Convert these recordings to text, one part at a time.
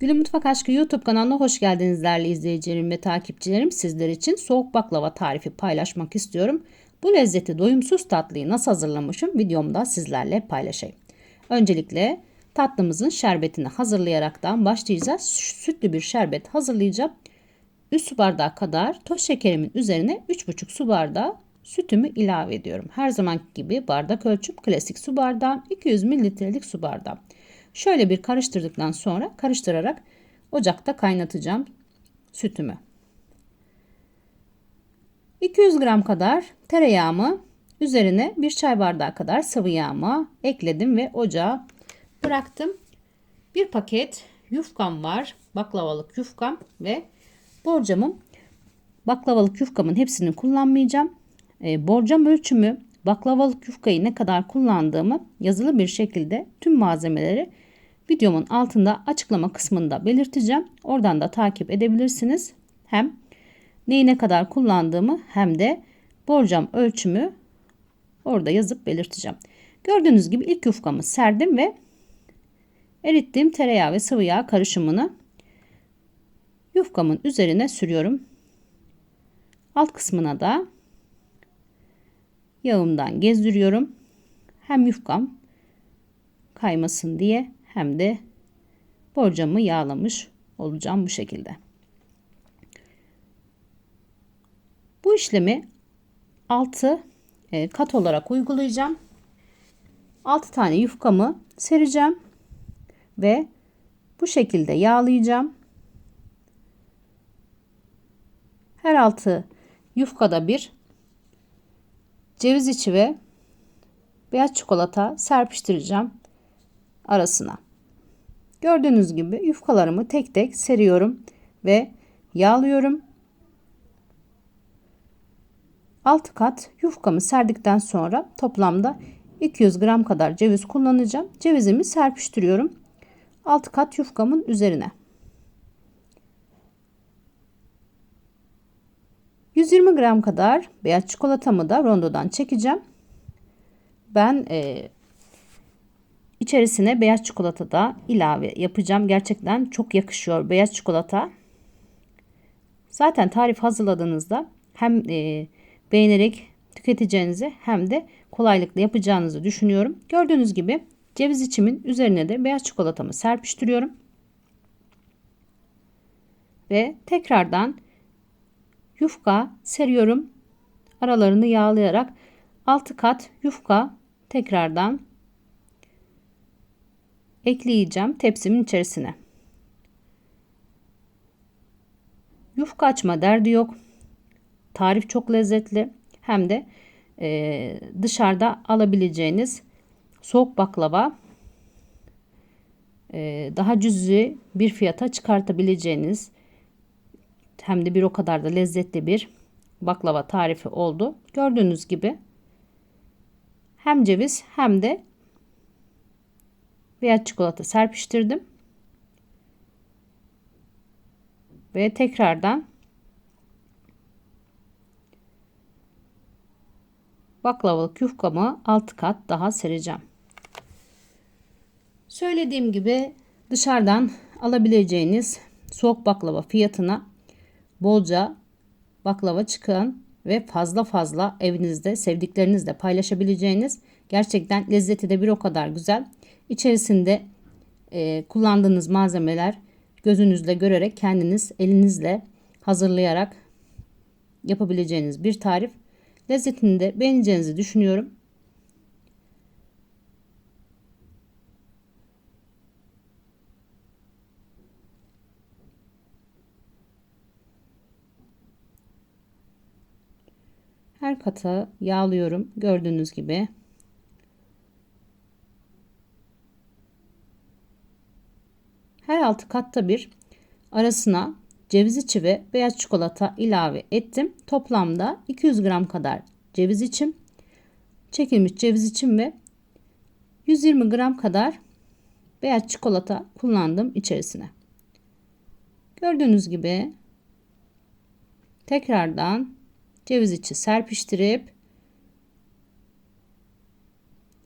Gülüm Mutfak Aşkı YouTube kanalına hoş geldiniz değerli izleyicilerim ve takipçilerim. Sizler için soğuk baklava tarifi paylaşmak istiyorum. Bu lezzeti doyumsuz tatlıyı nasıl hazırlamışım videomda sizlerle paylaşayım. Öncelikle tatlımızın şerbetini hazırlayaraktan başlayacağız. Sütlü bir şerbet hazırlayacağım. 3 su bardağı kadar toz şekerimin üzerine 3,5 su bardağı sütümü ilave ediyorum. Her zaman gibi bardak ölçüm klasik su bardağı 200 mililitrelik su bardağı. Şöyle bir karıştırdıktan sonra karıştırarak ocakta kaynatacağım sütümü. 200 gram kadar tereyağımı üzerine bir çay bardağı kadar sıvı yağımı ekledim ve ocağa bıraktım. Bir paket yufkam var. Baklavalık yufkam ve borcamım. Baklavalık yufkamın hepsini kullanmayacağım. E, borcam ölçümü baklavalık yufkayı ne kadar kullandığımı yazılı bir şekilde tüm malzemeleri videomun altında açıklama kısmında belirteceğim. Oradan da takip edebilirsiniz. Hem neyi ne kadar kullandığımı hem de borcam ölçümü orada yazıp belirteceğim. Gördüğünüz gibi ilk yufkamı serdim ve erittiğim tereyağı ve sıvı yağ karışımını yufkamın üzerine sürüyorum. Alt kısmına da yağımdan gezdiriyorum. Hem yufkam kaymasın diye hem de borcamı yağlamış olacağım bu şekilde. Bu işlemi 6 e, kat olarak uygulayacağım. 6 tane yufkamı sereceğim ve bu şekilde yağlayacağım. Her altı yufkada bir ceviz içi ve beyaz çikolata serpiştireceğim arasına. Gördüğünüz gibi yufkalarımı tek tek seriyorum ve yağlıyorum. Alt kat yufkamı serdikten sonra toplamda 200 gram kadar ceviz kullanacağım. Cevizimi serpiştiriyorum. Alt kat yufkamın üzerine. 120 gram kadar beyaz çikolatamı da rondodan çekeceğim. Ben e, içerisine beyaz çikolata da ilave yapacağım. Gerçekten çok yakışıyor beyaz çikolata. Zaten tarif hazırladığınızda hem e, beğenerek tüketeceğinizi hem de kolaylıkla yapacağınızı düşünüyorum. Gördüğünüz gibi ceviz içimin üzerine de beyaz çikolatamı serpiştiriyorum. Ve tekrardan yufka seriyorum. Aralarını yağlayarak 6 kat yufka tekrardan ekleyeceğim tepsimin içerisine. Yufka açma derdi yok. Tarif çok lezzetli. Hem de e, dışarıda alabileceğiniz soğuk baklava e, daha cüzi bir fiyata çıkartabileceğiniz hem de bir o kadar da lezzetli bir baklava tarifi oldu. Gördüğünüz gibi hem ceviz hem de beyaz çikolata serpiştirdim. Ve tekrardan baklavalık yufkamı alt kat daha sereceğim. Söylediğim gibi dışarıdan alabileceğiniz soğuk baklava fiyatına bolca baklava çıkan ve fazla fazla evinizde sevdiklerinizle paylaşabileceğiniz gerçekten lezzeti de bir o kadar güzel. İçerisinde e, kullandığınız malzemeler gözünüzle görerek kendiniz elinizle hazırlayarak yapabileceğiniz bir tarif. Lezzetini de beğeneceğinizi düşünüyorum. Kata yağlıyorum gördüğünüz gibi. Her altı katta bir arasına ceviz içi ve beyaz çikolata ilave ettim. Toplamda 200 gram kadar ceviz içim, çekilmiş ceviz içim ve 120 gram kadar beyaz çikolata kullandım içerisine. Gördüğünüz gibi tekrardan ceviz içi serpiştirip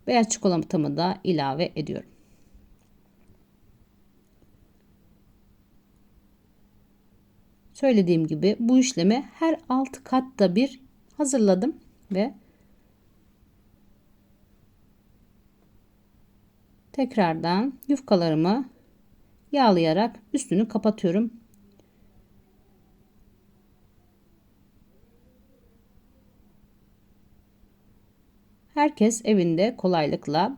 beyaz çikolatamı da ilave ediyorum. Söylediğim gibi bu işlemi her alt katta bir hazırladım ve tekrardan yufkalarımı yağlayarak üstünü kapatıyorum. Herkes evinde kolaylıkla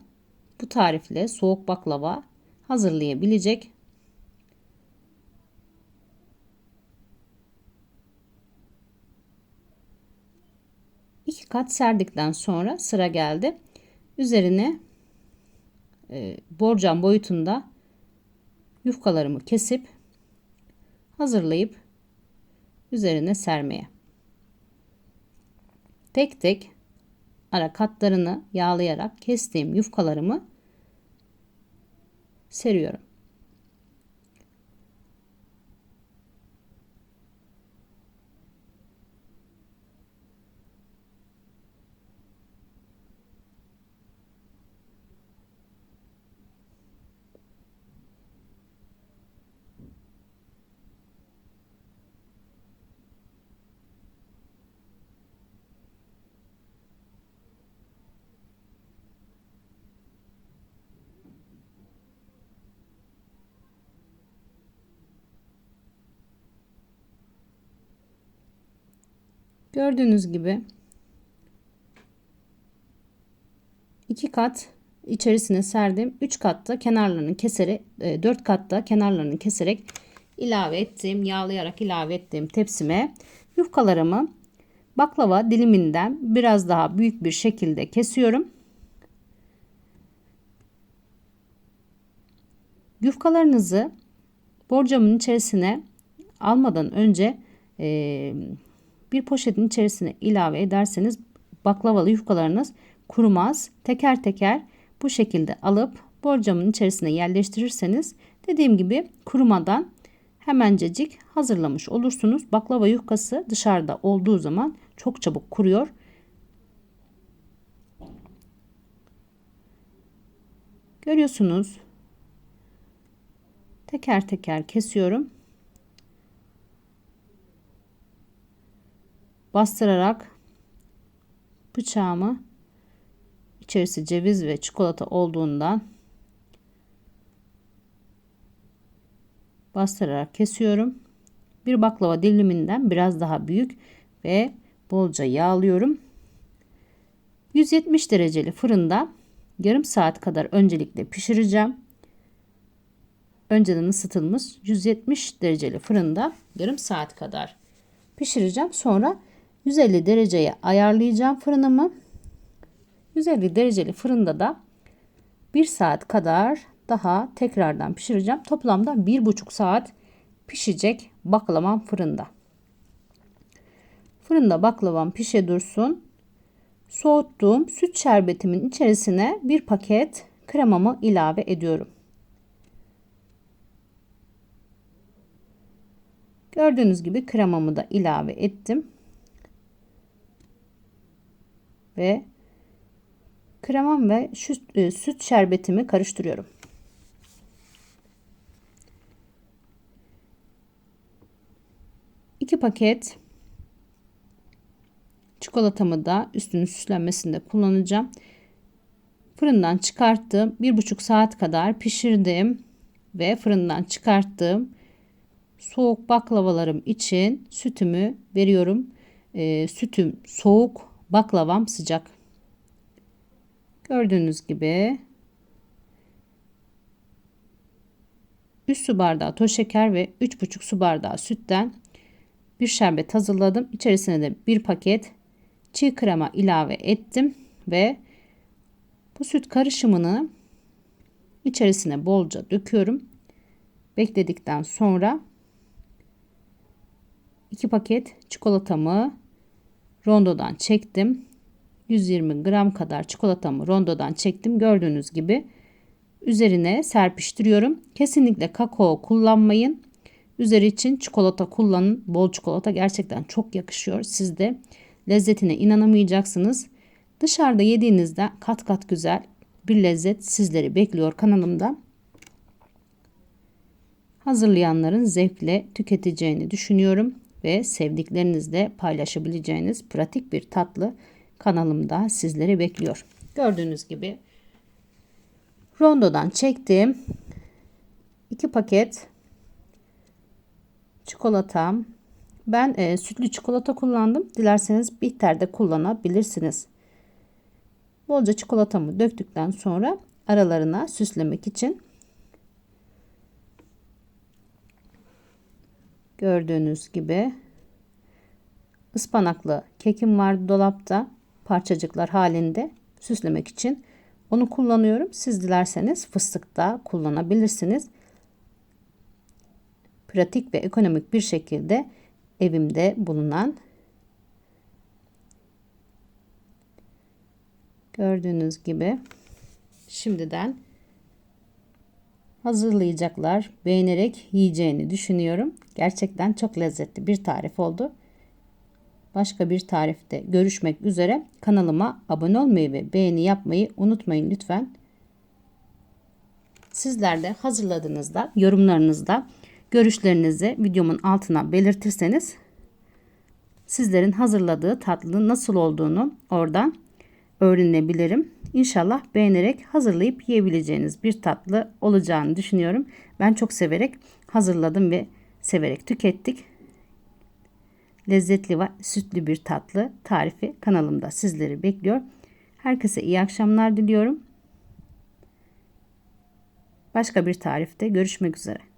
bu tarifle soğuk baklava hazırlayabilecek. İki kat serdikten sonra sıra geldi. Üzerine e, borcam boyutunda yufkalarımı kesip hazırlayıp üzerine sermeye. Tek tek ara katlarını yağlayarak kestiğim yufkalarımı seriyorum. Gördüğünüz gibi iki kat içerisine serdim. 3 katta kenarlarını keserek 4 e, katta kenarlarını keserek ilave ettim. Yağlayarak ilave ettiğim tepsime yufkalarımı baklava diliminden biraz daha büyük bir şekilde kesiyorum. Yufkalarınızı borcamın içerisine almadan önce e, bir poşetin içerisine ilave ederseniz baklavalı yufkalarınız kurumaz. Teker teker bu şekilde alıp borcamın içerisine yerleştirirseniz dediğim gibi kurumadan hemencecik hazırlamış olursunuz. Baklava yufkası dışarıda olduğu zaman çok çabuk kuruyor. Görüyorsunuz. Teker teker kesiyorum. Bastırarak bıçağımı içerisi ceviz ve çikolata olduğundan bastırarak kesiyorum. Bir baklava diliminden biraz daha büyük ve bolca yağlıyorum. 170 dereceli fırında yarım saat kadar öncelikle pişireceğim. Önceden ısıtılmış 170 dereceli fırında yarım saat kadar pişireceğim. Sonra 150 dereceye ayarlayacağım fırınımı. 150 dereceli fırında da 1 saat kadar daha tekrardan pişireceğim. Toplamda 1,5 saat pişecek baklavam fırında. Fırında baklavam pişe dursun. Soğuttuğum süt şerbetimin içerisine bir paket kremamı ilave ediyorum. Gördüğünüz gibi kremamı da ilave ettim ve kremam ve süt, e, süt şerbetimi karıştırıyorum. İki paket çikolatamı da üstünün süslenmesinde kullanacağım. Fırından çıkarttım. Bir buçuk saat kadar pişirdim ve fırından çıkarttım. Soğuk baklavalarım için sütümü veriyorum. E, sütüm soğuk Baklavam sıcak. Gördüğünüz gibi 3 su bardağı toz şeker ve 3,5 su bardağı sütten bir şerbet hazırladım. İçerisine de bir paket çiğ krema ilave ettim ve bu süt karışımını içerisine bolca döküyorum. Bekledikten sonra 2 paket çikolatamı rondodan çektim. 120 gram kadar çikolatamı rondodan çektim. Gördüğünüz gibi üzerine serpiştiriyorum. Kesinlikle kakao kullanmayın. Üzeri için çikolata kullanın. Bol çikolata gerçekten çok yakışıyor. Siz de lezzetine inanamayacaksınız. Dışarıda yediğinizde kat kat güzel bir lezzet sizleri bekliyor kanalımda. hazırlayanların zevkle tüketeceğini düşünüyorum ve sevdiklerinizle paylaşabileceğiniz pratik bir tatlı kanalımda sizleri bekliyor. Gördüğünüz gibi rondodan çektim. 2 paket çikolatam. Ben e, sütlü çikolata kullandım. Dilerseniz bitter de kullanabilirsiniz. Bolca çikolatamı döktükten sonra aralarına süslemek için gördüğünüz gibi ıspanaklı kekim vardı dolapta parçacıklar halinde süslemek için onu kullanıyorum. Siz dilerseniz fıstık da kullanabilirsiniz. Pratik ve ekonomik bir şekilde evimde bulunan gördüğünüz gibi şimdiden hazırlayacaklar. Beğenerek yiyeceğini düşünüyorum. Gerçekten çok lezzetli bir tarif oldu. Başka bir tarifte görüşmek üzere. Kanalıma abone olmayı ve beğeni yapmayı unutmayın lütfen. Sizler de hazırladığınızda yorumlarınızda görüşlerinizi videomun altına belirtirseniz sizlerin hazırladığı tatlının nasıl olduğunu oradan öğrenebilirim. İnşallah beğenerek hazırlayıp yiyebileceğiniz bir tatlı olacağını düşünüyorum. Ben çok severek hazırladım ve severek tükettik. Lezzetli ve sütlü bir tatlı tarifi kanalımda sizleri bekliyor. Herkese iyi akşamlar diliyorum. Başka bir tarifte görüşmek üzere.